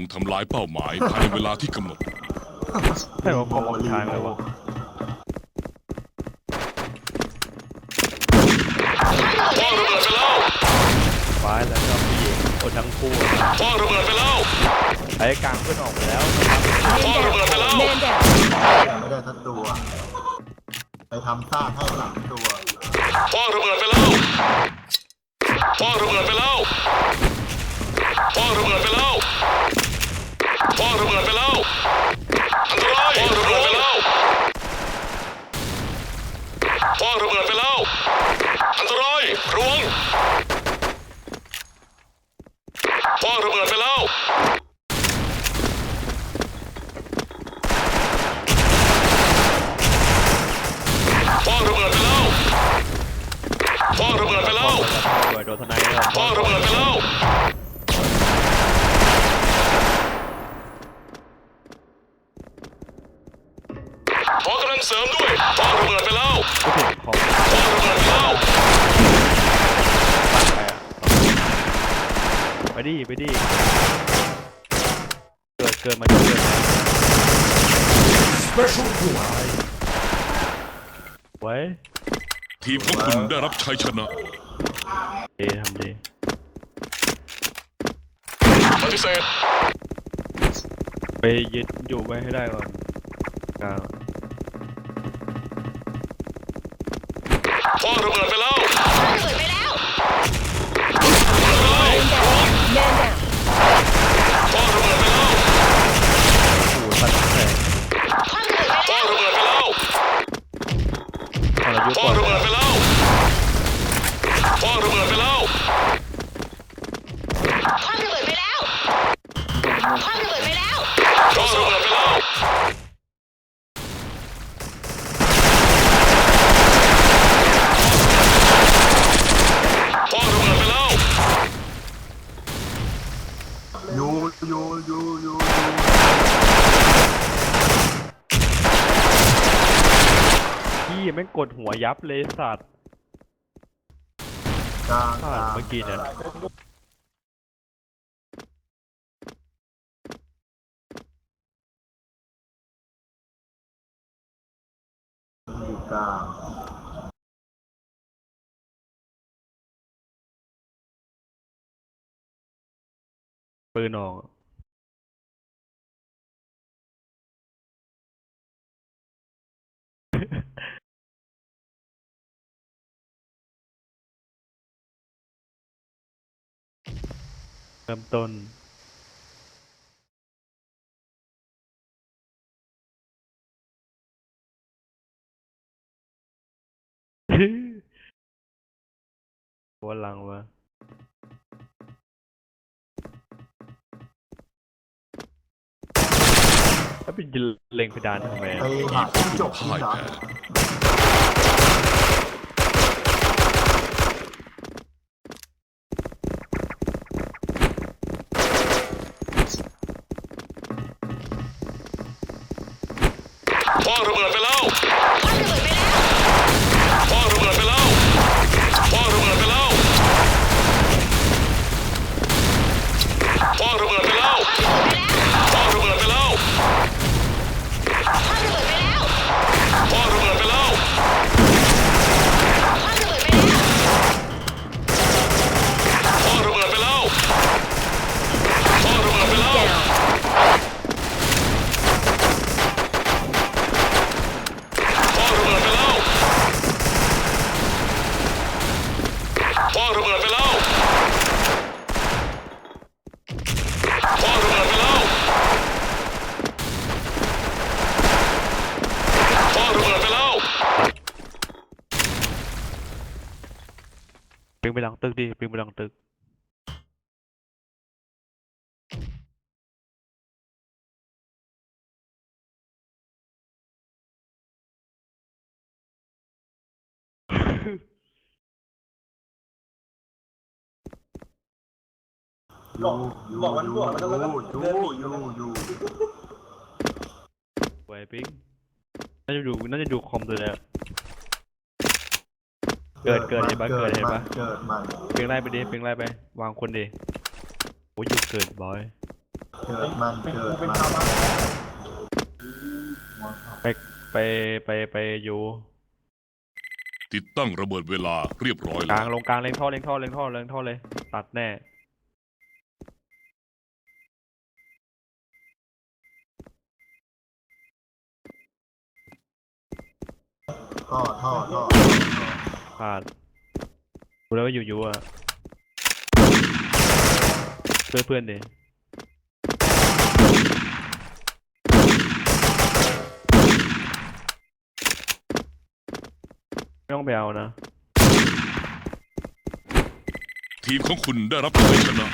งทำลายเป้าหมายภายในเวลาที่กำหนดใช่ว่ากองออกทางเลยวะฟ้าแล้วก็ผู้หญิงคนทั้งคู่พ่อระเบิดไปแล้วไอ้กลางเพื่อนออกไปแล้วพ่อระเบิดไปแล้ว Man down. ไม่ได้ทักตัวไปทำซ่ากให้หลังตัว พ่อระเบิดไปแล้วพ่อระเบิดไปแล้วพ่อระเบิดไปแล้ว พ่อระเบิดไปแล้วอันตรายพ่อระเบิดไปแล้วพ่อระเบิดไปแล้วอันตรายระวังพ่อระเบิดไปแล้วพ่อระเบิดไปแล้วพ่อระเบิดไปแล้วโดยโดนทนายแล้วพ่อระเบิดไปแล้ว ดิไปดิเกิดเกิดมาเกิดไว้ทีมของคุณได้รับชัยชนะเดทำดีปฏิเสธไปยึดอยู่ไว้ให้ได้ก่อนกลางพ่อระเบิดไปแล้ว Man down. Man down. พ่อระเบิดไปแล้วโอ้ตัดแสงพ่อระเบิดไปแล้วตอนอายุพ่อก่อนระเบิดไปแล้วพ่อระเบิดไปแล้วความระเบิดไปแล้วความระเบิดไปแล้วพ่อระเบิดไปแล้ว พ่อระเบิดไปแล้ว ยูยูยูยู พี่ แม่งกดหัวยับเลยสัตว์กลางพลาดเมื่อกี้เนี่ยอยู่กลางปืนออก เริ่มต้นหัวหลังวะแล้วเป็นเล็งเพดานทำไมไปอะหาที่จบที่พ่ายดักแพ้พ่อระ เไปหลังตึกดิปิงไปหลังตึกยูยูบอกมันบวกแล้วยูยูยูยูไวปิงน่าจะดูน่าจะดูคอมตัวเนี้ย เกิดเกิดเห็นปะเกิดเห็นปะเกิดมันปิงไล่ไปดิปิงไล่ไป วางคนดิโอ้ยอยู่เกิดบอยเกิดมันเกิดมันไปไปไปไปอยู่ติดตั้งระเบิดเวลาเรียบร้อยกแล้ลาวงลงกลางเล็งท่อเล็งท่อเล็งท่อเล็งท่อเลยตัดแน่ท่อท่อท่อ พลาดดูแล้วว่าอยู่อยู่อะเพื่อนเพื่อนดิไม่ต้องไปเอานะ ทีมของคุณได้รับชัยชนะ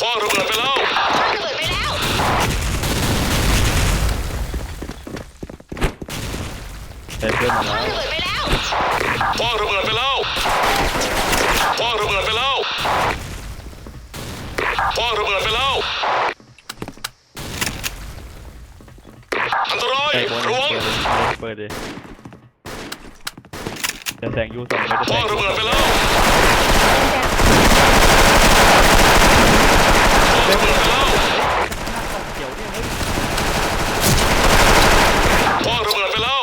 พ่อระเบิดไปแล้ว พ่อระเบิดไปแล้ว แต่เพื่อนมา พ่อ แล้ว ระเบิดไปแล้ว พ่อระเบิดไปแล้วพ่อระเบิดไปแล้วพ่อระเบิดไปแล้ว อันตราย ใกล้บน ระวัง เปิดดิจะ แสงยูสองเมตร พ่องระเบิดไปแล้วพ่อระเบิดไปแล้วพ่อระเบิดไปแล้ว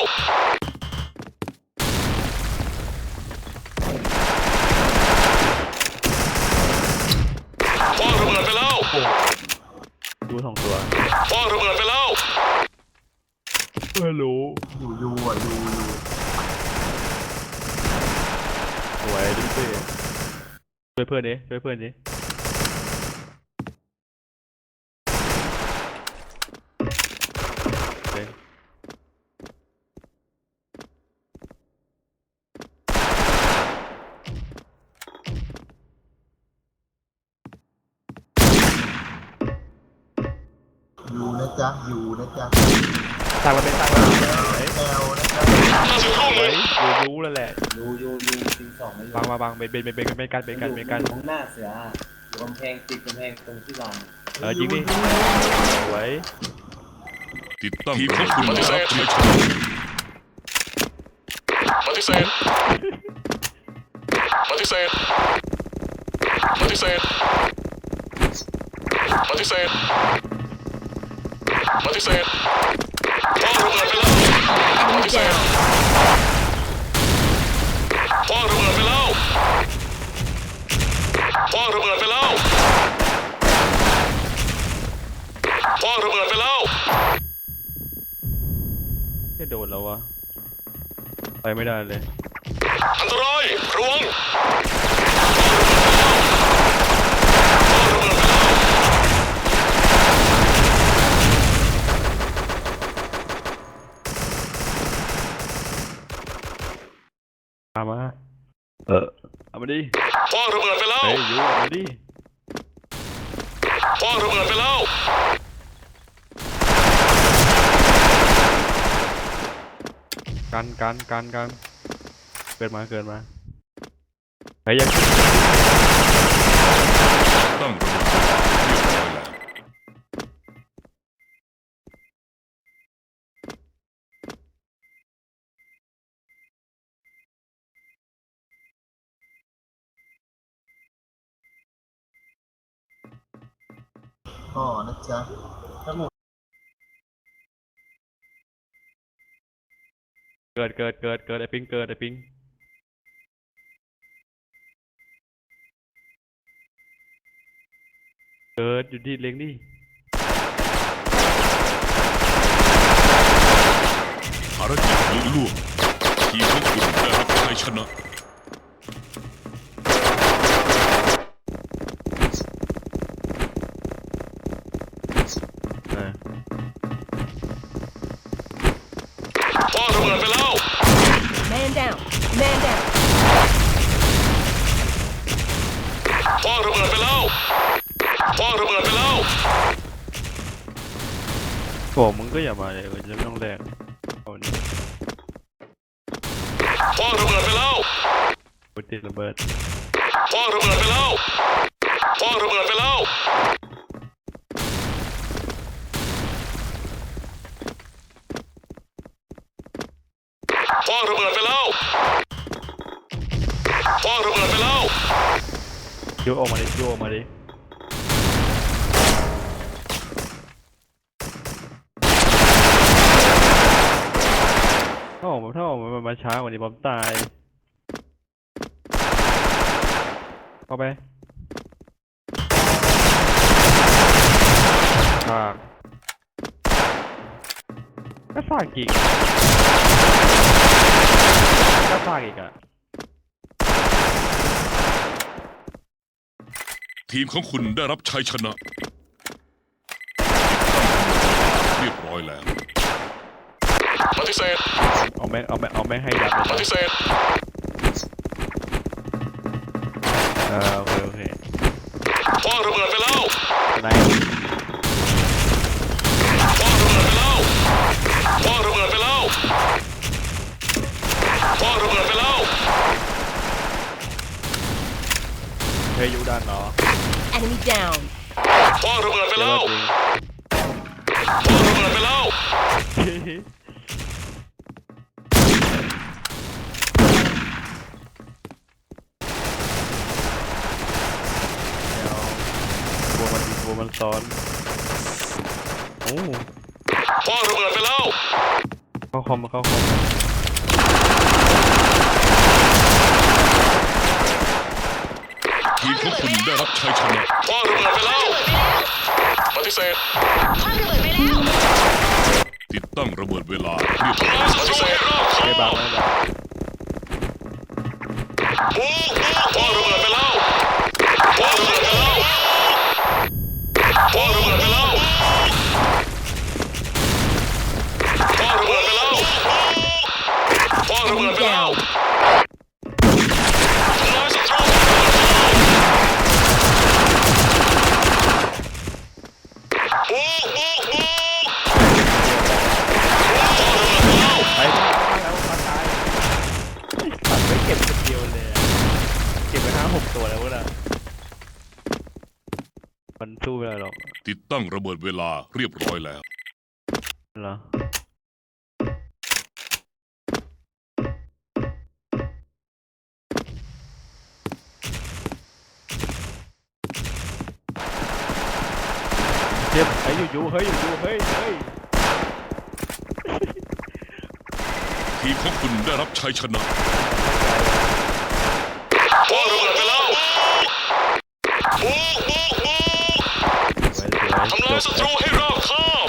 พ่อระเบิดไปแล้ว ยูสองตัว พ่อระเบิดไปแล้ว ไม่รู้ อยู่ยูอะยูยู สวยดิเพื่อนช่วย เพื่อนดิช่วยเพื่อนดิ จ๊ะสร้างมาเป็นสร้างมาเป็นเฮ้ยแอลนะจ๊ะถ้าสุดลูกหเฮ้นึ่ยงยูยูแล้วแหละยูยูยูซิงสองไม่บางมาบางเบนเบนเบนเบนเบนกันเบนกันเบนกันอยู่ข้างหน้าเสืออยู่กำแพงติดกำแพงตรงที่วางเออยิงดิสวยติดตั้งทีมของคุณได้รับชัยชนะปฏิเสธปฏิเสธปฏิเสธปฏิเสธ ปฏิเสธพ่อระเบิดไปแล้วปฏิเสธพ่อระเบิดไปแล้วพ่อระเบิดไปแล้วพ่อระเบิดไปแล้วไม่โดนแล้ววะ ไปไม่ได้เลย อันตรายระวัง ตามมา เออเอามาดิพ่อระเบิดไปแล้วเฮ้ยยูเอามาดิพ่อระเบิดไปแล้วกันกันกันกันเกิดมาเกิดมาเฮ้ยยังตั้งระเบิดเวลาเรียบร้อย ท่อนะจ๊ะเกิดเกิดเกิดเกิดไอ้ปิงเกิดไอ้ปิงเกิดอยู่ดิเล็งดิภารกิจลุล่วงทีมของคุณได้รับชัยชนะ พ่อระเบิดไปแล้ว Man down Man down พ่อระเบิดไปแล้ว พ่อระเบิดไปแล้วโอ้มึงก็อย่ามาเลยจะไม่ต้องแลกเอานี่พ่อระเบิดไปแล้ว กูติดระเบิด พ่อระเบิดไปแล้ว พ่อระเบิดไปแล้ว โยกออกมาดิโยกออกมาดิถ้าออกมาถ้าออกมามาช้ากว่านี้บอมตายเข้าไปซากก็ซากอีกก็ซากอีกอะ ทีมของคุณได้รับชัยชนะ เรียบร้อยแล้ว ปฏิเสธเอาแม่งเอาแม่งเอาแม่งให้ยับเลยปนะฏิเสธเออโอเคโอเคพ่อระเบิดไปแล้วไหนพ่อระเบิดไปแล้วพ่อระเบิดไปแล้วพ่อระเบิดไปแล้วเฮ้ยอยูด้านเนาะ Enemy down. พ่อระเบิดไปเดี๋ยวแล้วจริงพ่อระเบิดไปแล้วเดี๋ยวบัวมันบัวมันซ้อนโอ้พ่อระเบิดไปแล้ว เข้าคอมมาเข้าคอม ทีมของคุณได้รับชัยชนะพ่อระเบิดไปแล้ว ปฏิเสธคว้างระเบิดไปแล้ว ติดตั้งระเบิดเวลาเรียบร้อยปฏิเสธ ระเบิดเวลาเรียบร้อยแล้ว เหรอ เจ็บไอ้อยู่อยู่เฮ้ยอยู่อยู่เฮ้ยเฮ้ยทีมของคุณได้รับชัยชนะ พ่อระเบิดไปแล้ว ทำลายศัตรูให้รอบคอบ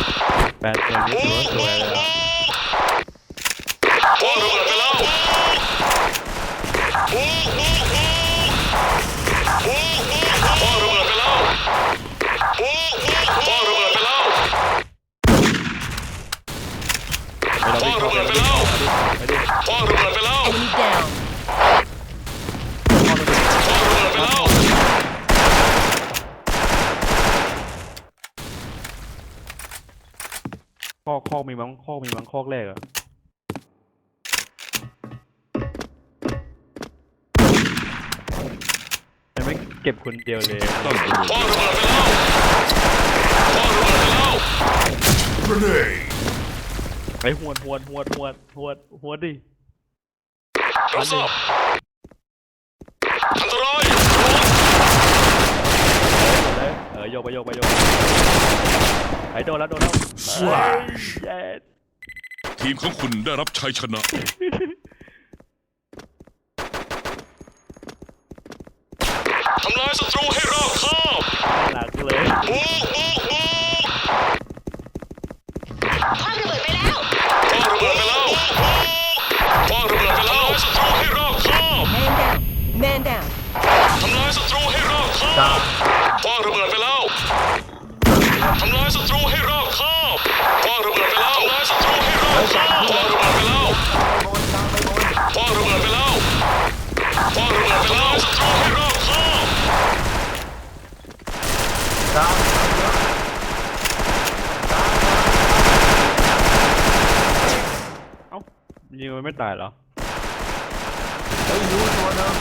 แปดเดือนนี้ปูถือว่าสวยเลย อกคอกมีมั้งคอกมีมั้งคอกแรกอะแต่ไม่เก็บคนเดียวเลยตั้งระเบิดพ่อระเบิดไปแล้วพ่อระเบิดไปแล้หวดหวดหวดหวดหวดหวดดิรับทราบอันตรายเลยเออโยกไปโยกไปโยกไป โดนแล้วโดนแล้วเย้ทีมของคุณได้รับชัยชนะ ทำลายศัตรูให้รอบคอบหลักเลยปูปูปูคว้างระเบิดไปแล้วพ่อระเบิดไปแล้วพ่อระเบิดไปแล้วทำลายศัตรูให้รอบคอบ Man down. Man down. ทำลายศัตรูให้รอบคอบ มันไม่ตายเหรอเฮ้ยยูตัวหนึง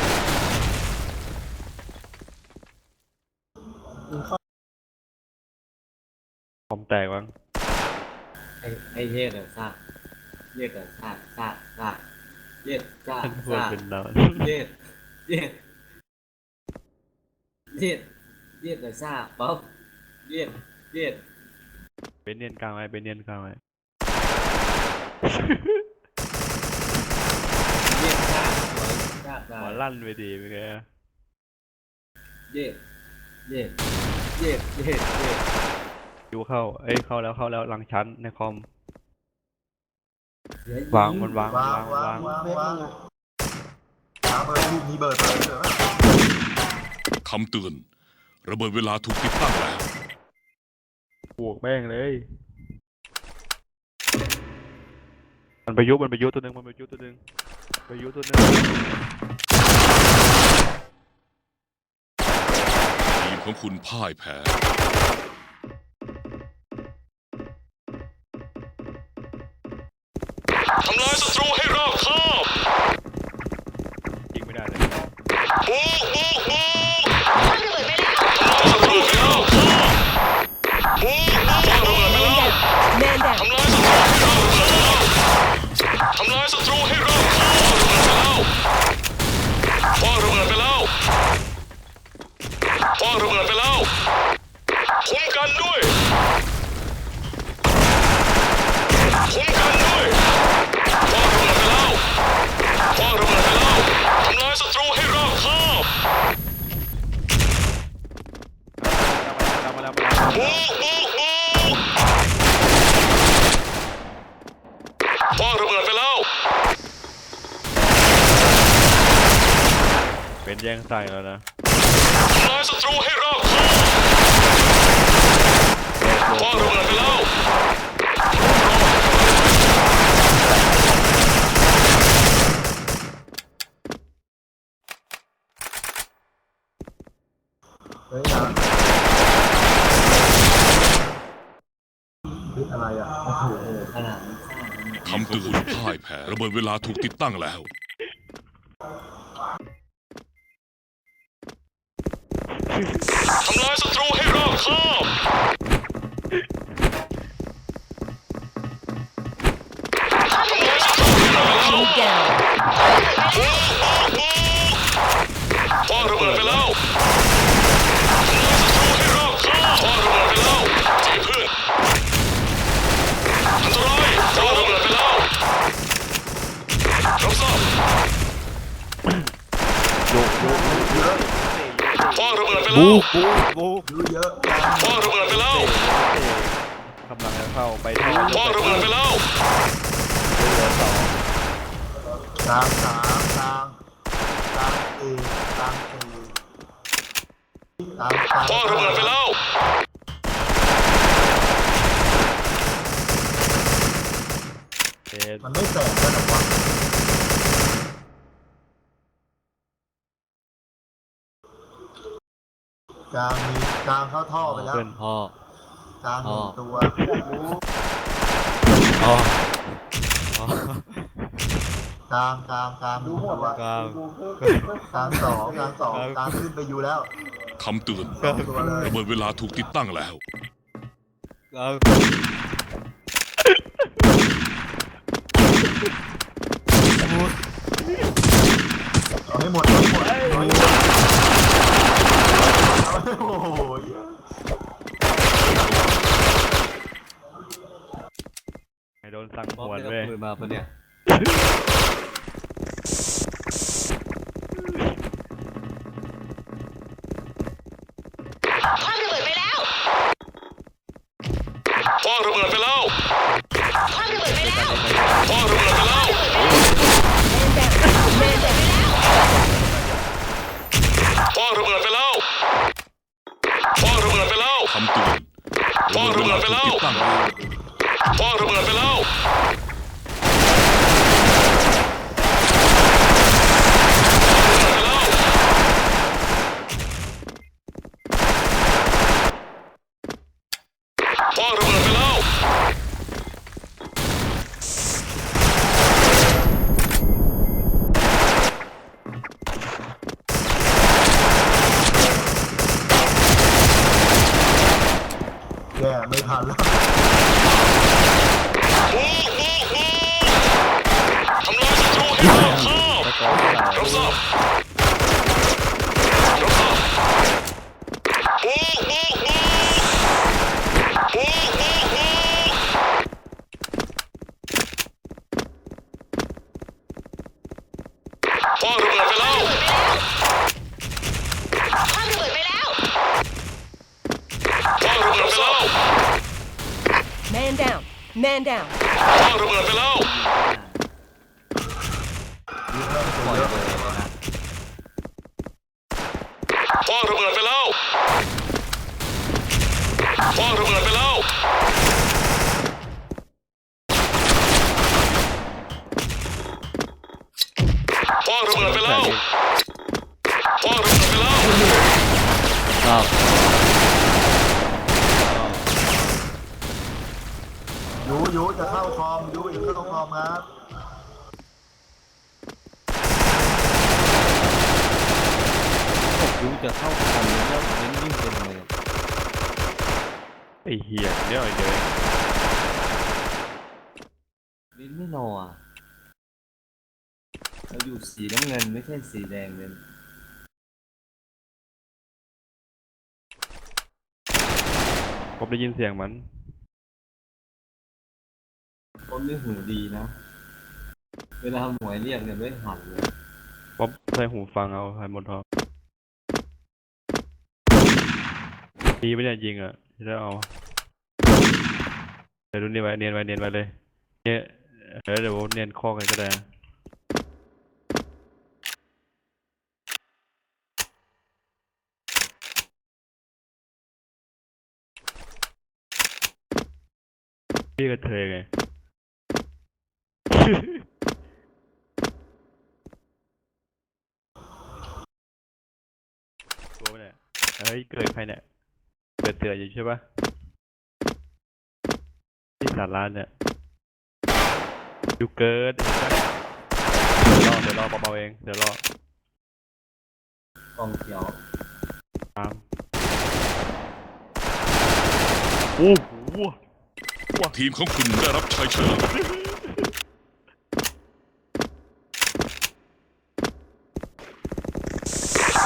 คอมแตกมั้งไอ้ไอ้เรียกอะซากเรียกอะซากซากซากเรียกซากท่านพูดซากเป็นนอนเรียกเรียกยืดยืดหน่อยซ่าป๊อปยืดยืดเป็นเนียนกลางไว้เป็นเนียนกลางไว้ ยืดซ่า หัวซ่าได้หัวลั่นไปดีไปเลยยืดยืดยืดยืดยืดดูเข้า เอ้ยเข้าแล้วเข้าแล้วหลังชั้นในคอม เดี๋ยววางมันวางวางวางวางวางวางเบิร์ดมีเบิร์ดเบิร์ดเบิร์ดคำเตือน ระเบิดเวลาถูกติดตั้งแล้ว บวกแม่งเลย มันไปยุบมันไปยุบตัวหนึ่งมันไปยุบตัวหนึ่ง ไปยุตัวนึงทีมของคุณพ่ายแพ้ ทำลายศัตรู ส่แล้วนะทำลายศัตรูให้รอบคอบคว้างระเบิดไปแล้วเฮ้ยนะเฮ้ยอะไรอะโอ้โหขนาดนี้ซ่านะคำเตือนพ่ายแพ้ระเบิดเวลาถูกติดตั้งแล้ว ทำลายศัตรูให้รอบคอบ คว้างระเบิดไปบูแล้วบูบูดูเยอะจังคว้างระเบิดไปแล้วกำลังจะเข้าไปท่อคว้างระเบิดไปแล้วเหลือสองกลางสามกลางกลางเอกลางเอกลางกลางคว้างระเบิดไปแล้วเอ็ดมันไม่แตกกันหรอวะ กลางมีกลางเข้าท่อไปแล้วเพื่อนพ่อ กลางหนึ่งตัวอ๋อกลางกลางกลางหนึ่งตัวกลางกลางสองกลางสองกลางขึ้นไปอยู่แล้วคำเตือนสองตัวเลยระเบิดเวลาถูกติดตั้งแล้วกลางเอาให้หมดเอาให้หมด เอาให้หมดเอาให้โอ้โหให้โดนสั่งป๊อปหวนไม่เว้ยเอาปืนมาปะเนี่ยคว้างระเบิดไปแล้วคว้างระเบิดไปแล้วคว้างระเบิดไปแล้วคว้างระเบิดไปแล้ว Man down. Man down ไปแล้วคว้างระเบิดไปแล้วคว้ พ่อระเบิดไปแล้วพ่อระเบิดไปแล้วคว้างระเบิดไปแล้ว แย่ไม่ทันแล้ว บุกบุกบุกทำลายศัตรูให้รอบคอบ แล้วก็ไม่ได้ รับทราบรับทราบ Man down. Man down. พ่อระเบิดไปแล้วยืนเริ่มปตัวล่อยเยอะเลยนะพ่อระเบิดไปแล้วพ่อระเบิดไปแล้วพ่อระเบิดไปแล้วพ่อระเบิดไปแล้วชอบ ยูยูจะเข้าคอมยูจะเข้าคอมครับยูจะเข้าคอมแล้วเน้นยิ่งเป็นเลยไอ้เหี้ยเดี๋ยวไอ้เดี๋ยวลิ้นไม่รออะเราอยู่สีน้ำเงินไม่ใช่สีแดงเลยผมได้ยินเสียงมัน ผมนี่หูดีนะ เวลาหมวยเรียกเนี่ยไม่หันเลยผมใส่หูฟังเอาไฮหมดทองดีไม่ได้ยิงอะจะได้เอาเดี๋ยวดูเนียนไว้เนียนไว้เนียนไว้เลยเนี่ยเดี๋ยวเดี๋ยวเนียนข้อกันก็ได้พี่กระเทยไง ตัวไปเนี่ยเฮ้ย เกิดใครเนี่ย เกิดเตือนอยู่ใช่ปะที่สาราเนี่ยอยู่เกิดเห็นปะเดี๋ยวรอเดี๋ยวรอเบาๆเอง เดี๋ยวรอกองเขียวตามโอ้โห ทีมของคุณได้รับชัยชนะ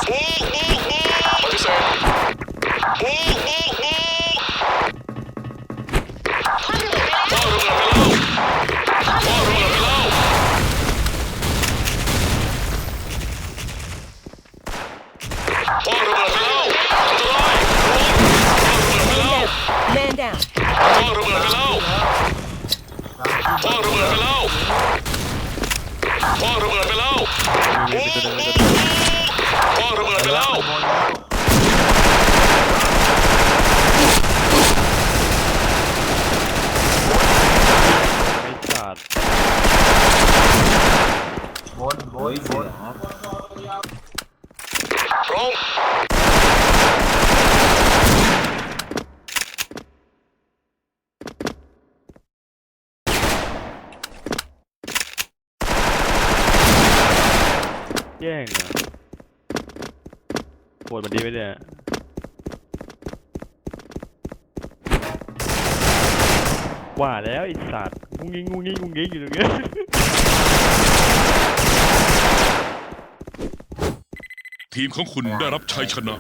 บูบูบูปฏิเสธ บู ดมันดีไหมเนี่ยว่าแล้วไอ้สัตว์งุ้งงิ้งงุ้งงิ้งงุ้งงิ้งอยู่ตรงเนี้ยทีมของคุณได้รับชัยชนะ